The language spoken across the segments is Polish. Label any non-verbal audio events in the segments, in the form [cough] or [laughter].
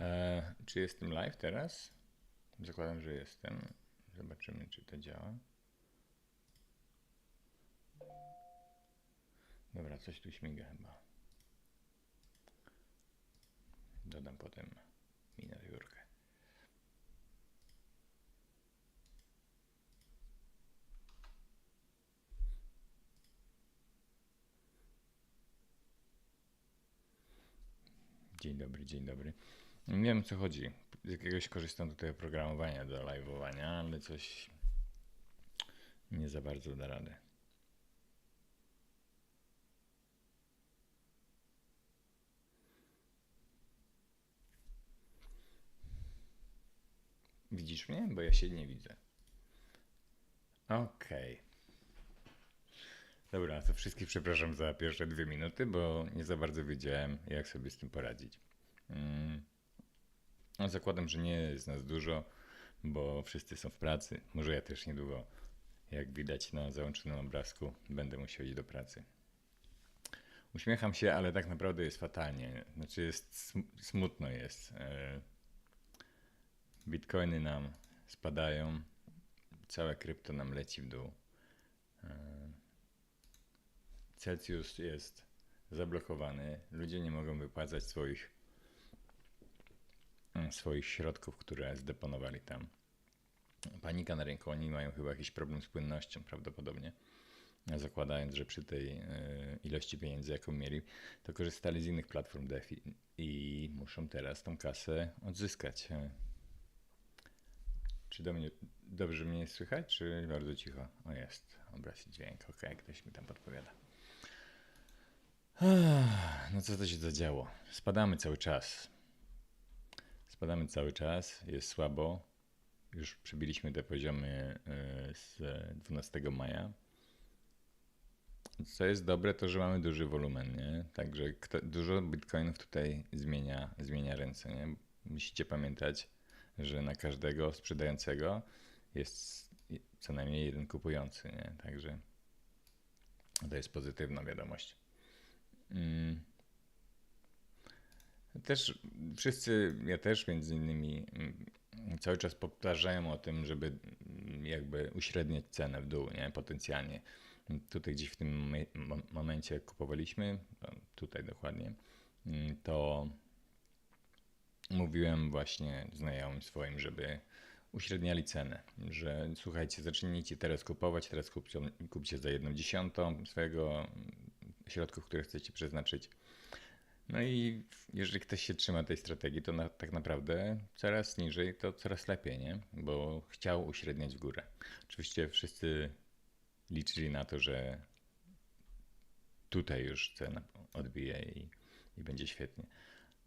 E, czy jestem live teraz? Zakładam, że jestem. Zobaczymy, czy to działa. Dobra, coś tu śmiga chyba. Dodam potem miniaturkę. Dzień dobry, dzień dobry. Nie wiem co chodzi. Z jakiegoś korzystam do tego oprogramowania do live'owania, ale coś nie za bardzo da radę. Widzisz mnie? Bo ja się nie widzę. Okej. Dobra, to wszystkich przepraszam za pierwsze dwie minuty, bo nie za bardzo wiedziałem, jak sobie z tym poradzić. Mm. No, zakładam, że nie jest nas dużo, bo wszyscy są w pracy. Może ja też niedługo, jak widać na załączonym obrazku, będę musiał iść do pracy. Uśmiecham się, ale tak naprawdę jest fatalnie. Znaczy jest sm- smutno jest. E, Bitcoiny nam spadają, całe krypto nam leci w dół. E, Celsius jest zablokowany. Ludzie nie mogą wypłacać swoich, swoich środków, które zdeponowali tam. Panika na rynku. Oni mają chyba jakiś problem z płynnością prawdopodobnie. Zakładając, że przy tej e, ilości pieniędzy, jaką mieli, to korzystali z innych platform DeFi i muszą teraz tą kasę odzyskać. E, Czy do mnie dobrze mnie słychać, czy bardzo cicho? O jest, obraz i dźwięk. Okej, ktoś mi tam podpowiada. No co to się zadziało? Spadamy cały czas. Spadamy cały czas, jest słabo. Już przebiliśmy te poziomy y, z 12 maja. Co jest dobre, to że mamy duży wolumen, nie? Także kto, dużo bitcoinów tutaj zmienia, zmienia ręce, nie? Musicie pamiętać, że na każdego sprzedającego jest co najmniej jeden kupujący, nie? Także to jest pozytywna wiadomość. Mm. Też wszyscy, ja też między innymi, mm, cały czas powtarzają o tym, żeby mm, jakby uśredniać cenę w dół, nie? Potencjalnie. Tutaj gdzieś w tym mo- mo- momencie jak kupowaliśmy, o, tutaj dokładnie, mm, to mówiłem właśnie znajomym swoim, żeby uśredniali cenę, że słuchajcie, zacznijcie teraz kupować, teraz kupcie, kupcie za jedną dziesiątą swojego środków, które chcecie przeznaczyć. No i jeżeli ktoś się trzyma tej strategii, to na, tak naprawdę coraz niżej to coraz lepiej, nie? Bo chciał uśredniać w górę. Oczywiście wszyscy liczyli na to, że tutaj już cena odbije i, i będzie świetnie.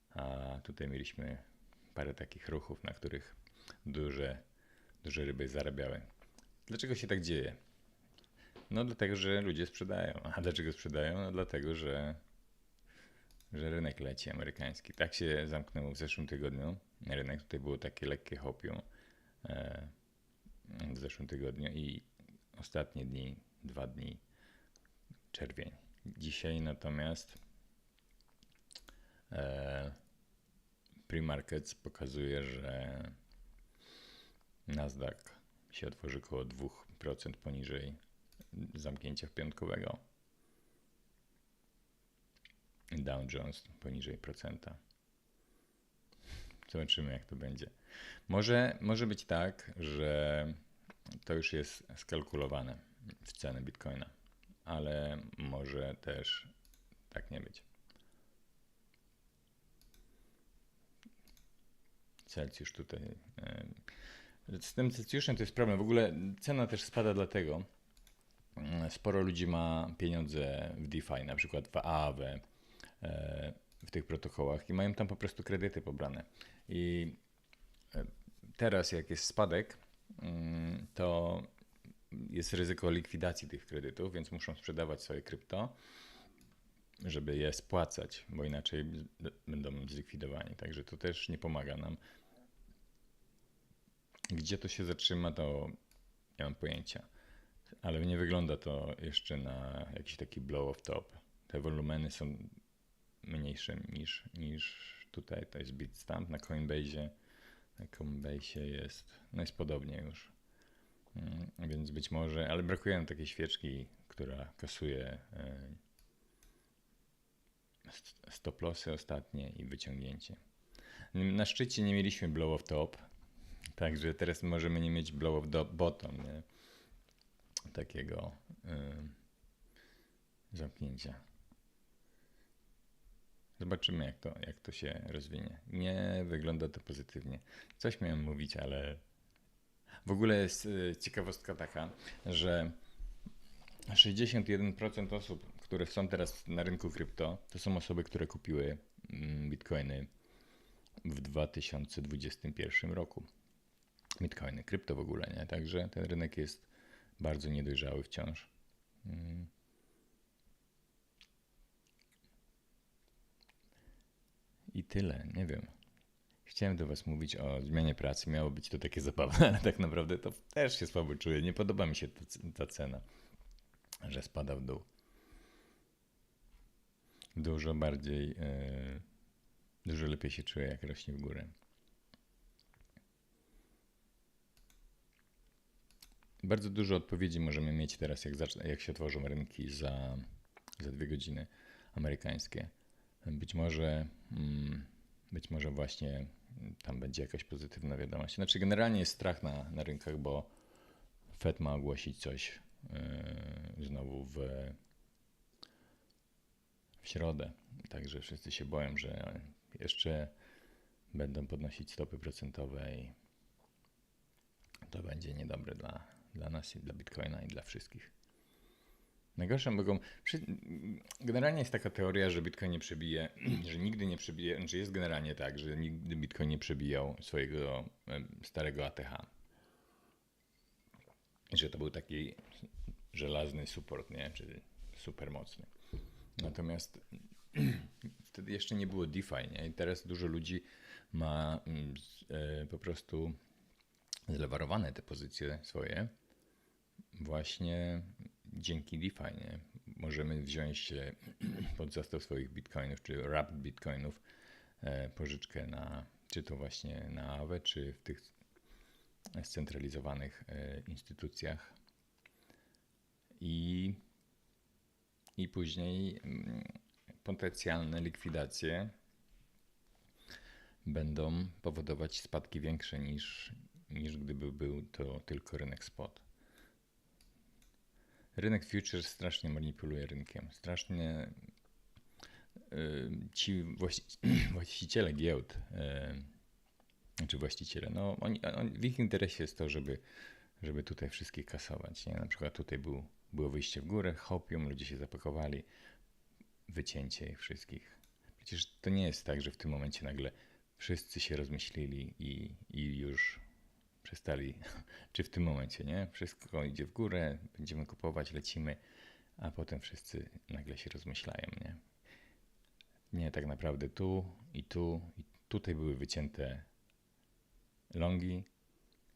A tutaj mieliśmy parę takich ruchów, na których duże, duże ryby zarabiały. Dlaczego się tak dzieje? No dlatego, że ludzie sprzedają. A dlaczego sprzedają? No dlatego, że, że rynek leci amerykański. Tak się zamknął w zeszłym tygodniu. Rynek tutaj było takie lekkie hopium e, w zeszłym tygodniu i ostatnie dni, dwa dni, czerwień. Dzisiaj natomiast e, pre-markets pokazuje, że Nasdaq się otworzy około 2% poniżej zamknięcia piątkowego. Dow Jones poniżej procenta. Zobaczymy, jak to będzie. Może, może być tak, że to już jest skalkulowane w cenę bitcoina, ale może też tak nie być. Celsjusz tutaj. e, Z tym Celsjuszem to jest problem. W ogóle cena też spada dlatego, mm, sporo ludzi ma pieniądze w DeFi, na przykład w e, w tych protokołach i mają tam po prostu kredyty pobrane. I e, teraz jak jest spadek, mm, to jest ryzyko likwidacji tych kredytów, więc muszą sprzedawać swoje krypto, żeby je spłacać, bo inaczej będą zlikwidowani. Także to też nie pomaga nam. Gdzie to się zatrzyma, to nie mam pojęcia. Ale nie wygląda to jeszcze na jakiś taki blow off top. Te wolumeny są mniejsze niż, niż tutaj to jest Bitstamp na Coinbase. Na Coinbase jest, no jest podobnie już. Mm, Więc być może, ale brakuje nam takiej świeczki, która kasuje e, st- stop lossy ostatnie i wyciągnięcie. Na szczycie nie mieliśmy blow of top, także teraz możemy nie mieć blow of bottom, nie? Takiego y, zamknięcia. Zobaczymy, jak to, jak to się rozwinie. Nie wygląda to pozytywnie. Coś miałem mówić, ale w ogóle jest y, ciekawostka taka, że 61% osób, które są teraz na rynku krypto, to są osoby, które kupiły mm, bitcoiny w 2021 roku. Bitcoiny, krypto w ogóle, nie? Także ten rynek jest bardzo niedojrzały wciąż. I tyle, nie wiem. Chciałem do Was mówić o zmianie pracy. Miało być to takie [laughs] zabawne, ale tak naprawdę to też się słabo czuję. Nie podoba mi się ta, ta cena, że spada w dół. Dużo bardziej, yy, dużo lepiej się czuję, jak rośnie w górę. Bardzo dużo odpowiedzi możemy mieć teraz, jak, jak się otworzą rynki za, za dwie godziny amerykańskie. Być może, mm, być może właśnie tam będzie jakaś pozytywna wiadomość. Znaczy, generalnie jest strach na, na rynkach, bo Fed ma ogłosić coś yy, znowu w, w środę. Także wszyscy się boją, że jeszcze będą podnosić stopy procentowe i to będzie niedobre dla, dla nas i dla Bitcoina i dla wszystkich. Najgorsze mogą. Generalnie jest taka teoria, że Bitcoin nie przebije, [clears throat] że nigdy nie przebije, znaczy jest generalnie tak, że nigdy Bitcoin nie przebijał swojego starego ATH. Że to był taki żelazny support, nie? Czyli super mocny. Natomiast [clears throat] wtedy jeszcze nie było DeFi, nie? I teraz dużo ludzi ma po prostu zlewarowane te pozycje swoje właśnie dzięki DeFi nie? możemy wziąć się [clears throat] pod zastaw swoich bitcoinów, czy rapid bitcoinów, e, pożyczkę na, czy to właśnie na AWE, czy w tych scentralizowanych e, instytucjach. I, i później mm, potencjalne likwidacje będą powodować spadki większe niż, niż gdyby był to tylko rynek spot. Rynek futures strasznie manipuluje rynkiem. Strasznie yy, ci właści [clears throat] właściciele giełd, yy, czy właściciele, no oni, on, w ich interesie jest to, żeby, żeby tutaj wszystkich kasować. Nie? Na przykład tutaj był, było wyjście w górę, hopium, ludzie się zapakowali, wycięcie ich wszystkich. Przecież to nie jest tak, że w tym momencie nagle wszyscy się rozmyślili i, i już przestali, [laughs] czy w tym momencie, nie? Wszystko idzie w górę, będziemy kupować, lecimy, a potem wszyscy nagle się rozmyślają, nie? Nie, tak naprawdę tu i tu i tutaj były wycięte longi,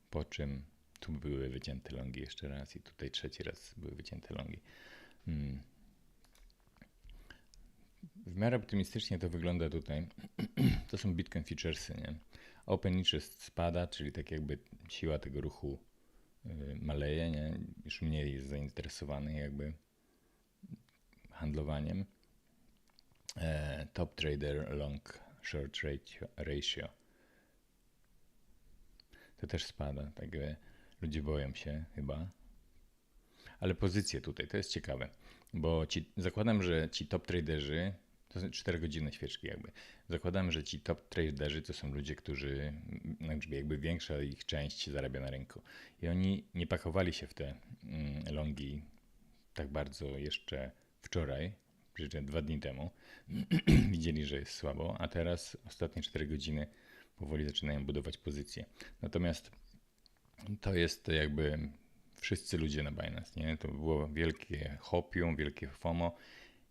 po czym tu były wycięte longi jeszcze raz i tutaj trzeci raz były wycięte longi. Hmm. W miarę optymistycznie to wygląda tutaj. [clears throat] To są Bitcoin Featuresy, nie? Open interest spada, czyli tak jakby siła tego ruchu maleje, nie? już mniej jest zainteresowany jakby handlowaniem. E, top trader long short ratio. To też spada, tak ludzie boją się chyba. Ale pozycje tutaj, to jest ciekawe, bo ci, zakładam, że ci top traderzy to są 4 godziny świeczki jakby. Zakładam, że ci top traderzy to są ludzie, którzy jakby większa ich część zarabia na rynku. I oni nie pakowali się w te mm, longi tak bardzo jeszcze wczoraj, czy dwa dni temu. [clears throat] Widzieli, że jest słabo, a teraz ostatnie 4 godziny powoli zaczynają budować pozycje. Natomiast to jest jakby wszyscy ludzie na Binance, nie? To było wielkie hopium, wielkie FOMO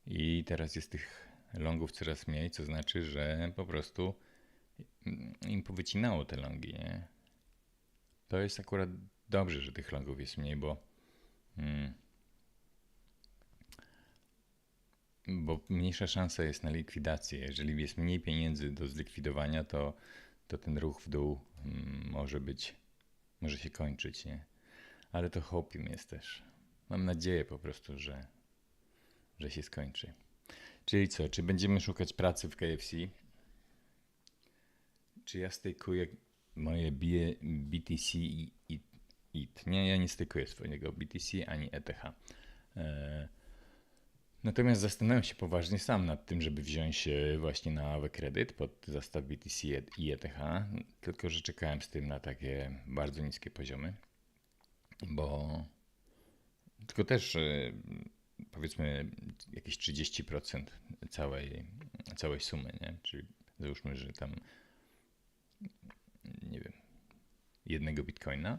i teraz jest tych longów coraz mniej, co znaczy, że po prostu im powycinało te longi, nie? To jest akurat dobrze, że tych longów jest mniej, bo hmm, bo mniejsza szansa jest na likwidację. Jeżeli jest mniej pieniędzy do zlikwidowania, to, to ten ruch w dół mm, może być, może się kończyć, nie? Ale to hopium jest też. Mam nadzieję po prostu, że, że się skończy. Czyli co, czy będziemy szukać pracy w KFC? Czy ja stejkuję moje BTC i IT? Nie, ja nie stejkuję swojego BTC ani ETH. E, natomiast zastanawiam się poważnie sam nad tym, żeby wziąć właśnie na AWE kredyt pod zastaw BTC i ETH, tylko że czekałem z tym na takie bardzo niskie poziomy, bo tylko też e, powiedzmy jakieś 30% całej, całej sumy, nie? Czyli załóżmy, że tam nie wiem, jednego bitcoina.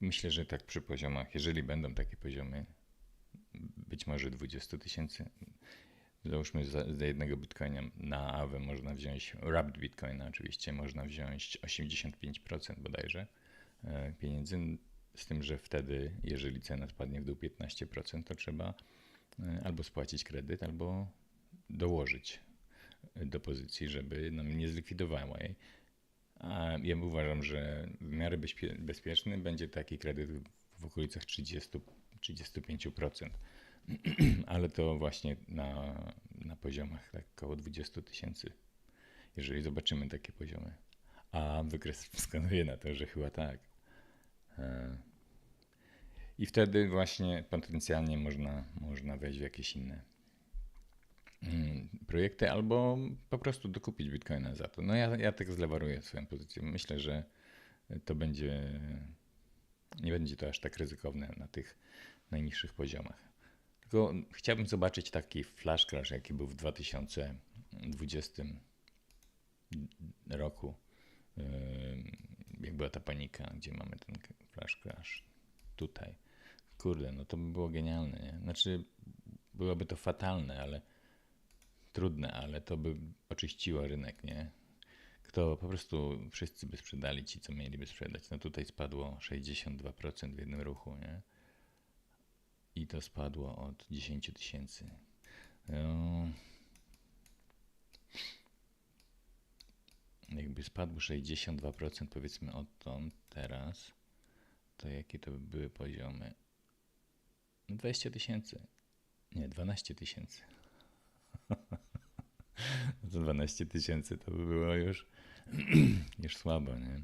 Myślę, że tak przy poziomach, jeżeli będą takie poziomy, być może 20 tysięcy, załóżmy za, za, jednego bitcoina na AWE można wziąć, wrapped bitcoina oczywiście, można wziąć 85% bodajże e, pieniędzy, z tym, że wtedy, jeżeli cena spadnie w dół 15%, to trzeba e, albo spłacić kredyt, albo dołożyć do pozycji, żeby no, nie zlikwidowała jej. A ja uważam, że w miarę bezpieczny będzie taki kredyt w okolicach 30-35%. [clears throat] Ale to właśnie na, na poziomach tak około 20 tysięcy, jeżeli zobaczymy takie poziomy. A wykres wskazuje na to, że chyba tak. I wtedy właśnie potencjalnie można, można wejść w jakieś inne mm, projekty albo po prostu dokupić bitcoina za to. No ja, ja tak zlewaruję swoją pozycję. Myślę, że to będzie, nie będzie to aż tak ryzykowne na tych najniższych poziomach. Tylko chciałbym zobaczyć taki flash crash, jaki był w 2020 roku. Jak była ta panika, gdzie mamy ten flash crash tutaj. Kurde, no to by było genialne, nie? Znaczy, byłoby to fatalne, ale trudne, ale to by oczyściło rynek, nie? Kto po prostu wszyscy by sprzedali ci, co mieliby sprzedać. No tutaj spadło 62% w jednym ruchu, nie? I to spadło od 10 tysięcy. No, jakby spadło 62% powiedzmy odtąd teraz, to jakie to by były poziomy? 20 tysięcy. Nie, 12 tysięcy. [laughs] no to 12 tysięcy to by było już, [clears throat] już słabo, nie?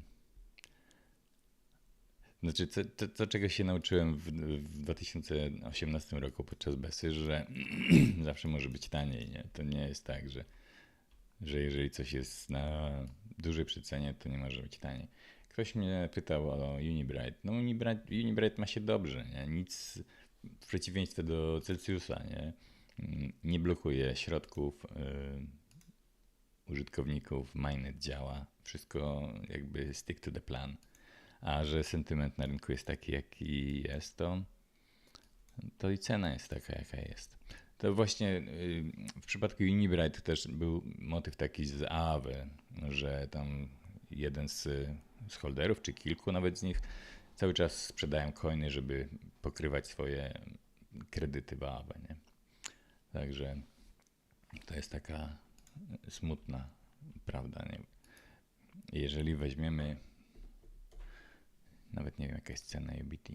Znaczy, to, to, to czego się nauczyłem w, w 2018 roku podczas Besy, że [clears throat] zawsze może być taniej, nie? To nie jest tak, że, że jeżeli coś jest na dużej przycenie, to nie może być taniej. Ktoś mnie pytał o Unibright. No Unibright, Unibright ma się dobrze, nie? Nic w przeciwieństwie do Celsiusa, nie? Nie blokuje środków yy, użytkowników, mainnet działa, wszystko jakby stick to the plan. A że sentyment na rynku jest taki, jaki jest, to, to i cena jest taka, jaka jest. To właśnie yy, w przypadku Unibright też był motyw taki z AAWE, że tam jeden z, z holderów, czy kilku nawet z nich, cały czas sprzedają coiny, żeby pokrywać swoje kredyty w AAWE, nie? Także to jest taka smutna prawda. Nie? Jeżeli weźmiemy, nawet nie wiem jaka jest cena UBT,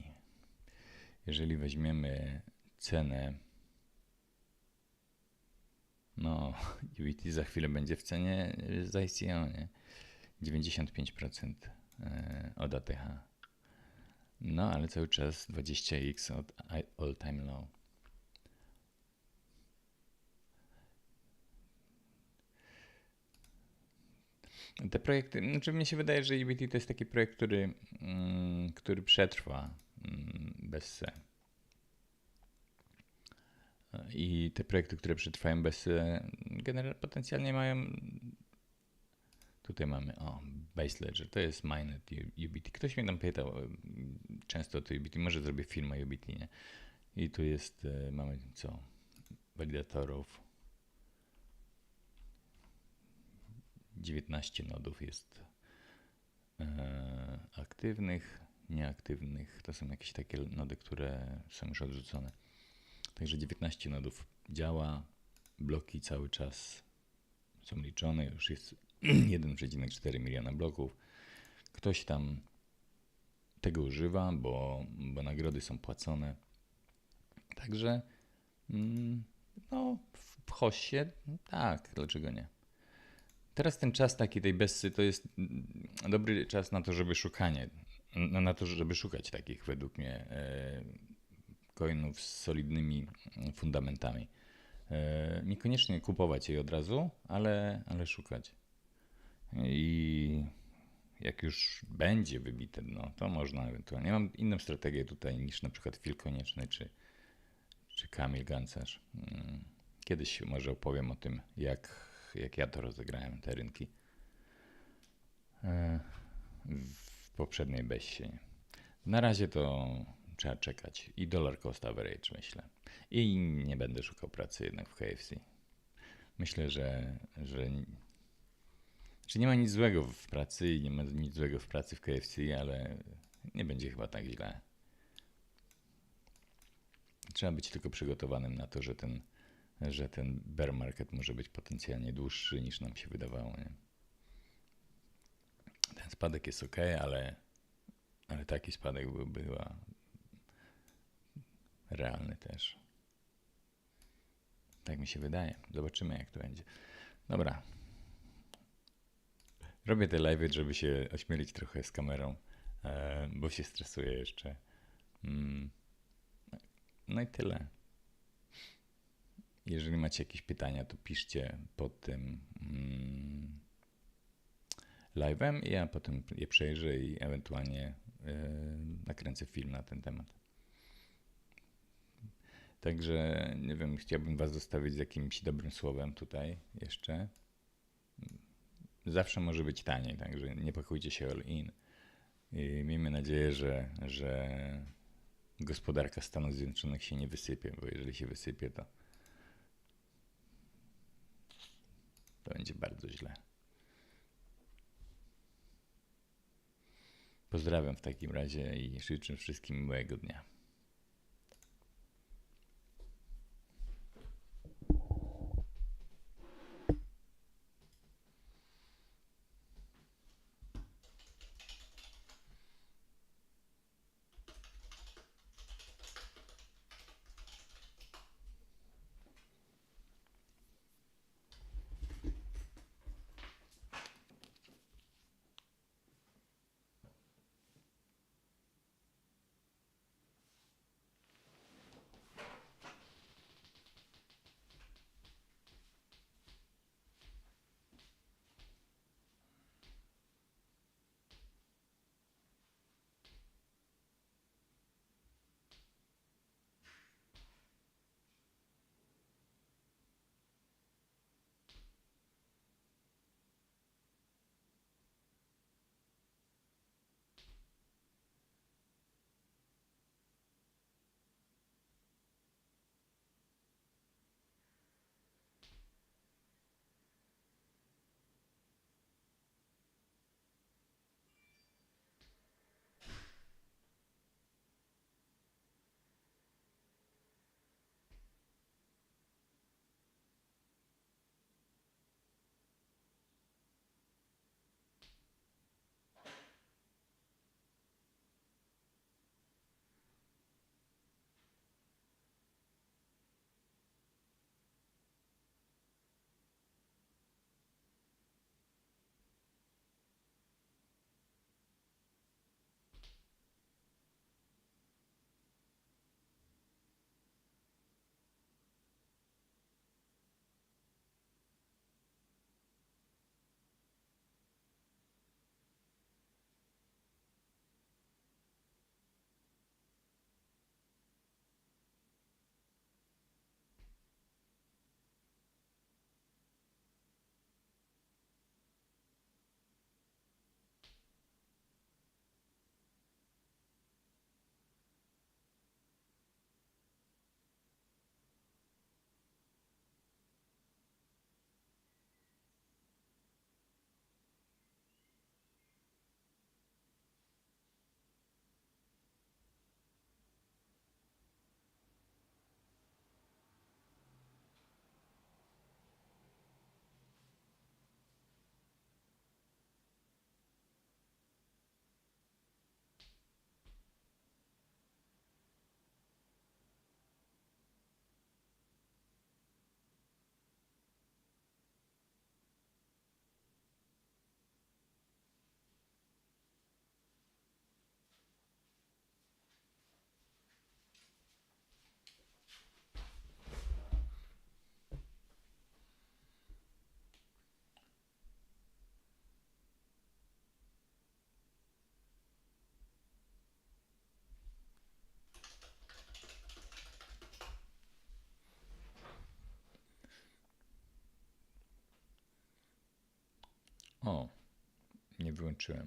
jeżeli weźmiemy cenę, no [laughs] UBT za chwilę będzie w cenie za ICO, nie? 95% e, od ATH. No ale cały czas 20x od all time low. Te projekty, znaczy mnie się wydaje, że EBT to jest taki projekt, który, mm, który przetrwa mm, bez se. I te projekty, które przetrwają bez se, generalnie potencjalnie mają. Tutaj mamy, o, Base Ledger, to jest Minet UBT. Ktoś mnie tam pytał często o to UBT, może zrobię film o nie? I tu jest, e, mamy co? Validatorów, 19 nodów jest e, aktywnych, nieaktywnych. To są jakieś takie nody, które są już odrzucone. Także 19 nodów działa. Bloki cały czas są liczone. Już jest [clears throat] 1,4 miliona bloków. Ktoś tam tego używa, bo, bo nagrody są płacone. Także mm, no, w hoście tak, dlaczego nie? Teraz ten czas taki tej bessy to jest mm, dobry czas na to, żeby szukanie, na, to, żeby szukać takich według mnie e, coinów z solidnymi fundamentami. E, niekoniecznie kupować jej od razu, ale, ale szukać. I jak już będzie wybite dno, to można ewentualnie. Mam inną strategię tutaj niż na przykład Phil Konieczny czy, czy Kamil Gancarz. Mm, Kiedyś może opowiem o tym, jak, jak ja to rozegrałem, te rynki e, w poprzedniej besie. Na razie to trzeba czekać. I dollar cost average myślę. I nie będę szukał pracy jednak w KFC. Myślę, że, że że nie ma nic złego w pracy i nie ma nic złego w pracy w KFC, ale nie będzie chyba tak źle. Trzeba być tylko przygotowanym na to, że ten, że ten bear market może być potencjalnie dłuższy niż nam się wydawało. Nie? Ten spadek jest ok, ale, ale taki spadek byłby chyba realny też. Tak mi się wydaje. Zobaczymy, jak to będzie. Dobra. Robię te live, żeby się ośmielić trochę z kamerą, e, bo się stresuję jeszcze. Mm. No i tyle. Jeżeli macie jakieś pytania, to piszcie pod tym mm, live'em i ja potem je przejrzę i ewentualnie e, nakręcę film na ten temat. Także nie wiem, chciałbym Was zostawić z jakimś dobrym słowem tutaj jeszcze. Zawsze może być taniej, także nie pakujcie się all in. I miejmy nadzieję, że, że gospodarka Stanów Zjednoczonych się nie wysypie, bo jeżeli się wysypie, to, to będzie bardzo źle. Pozdrawiam w takim razie i życzę wszystkim miłego dnia. O, nie wyłączyłem.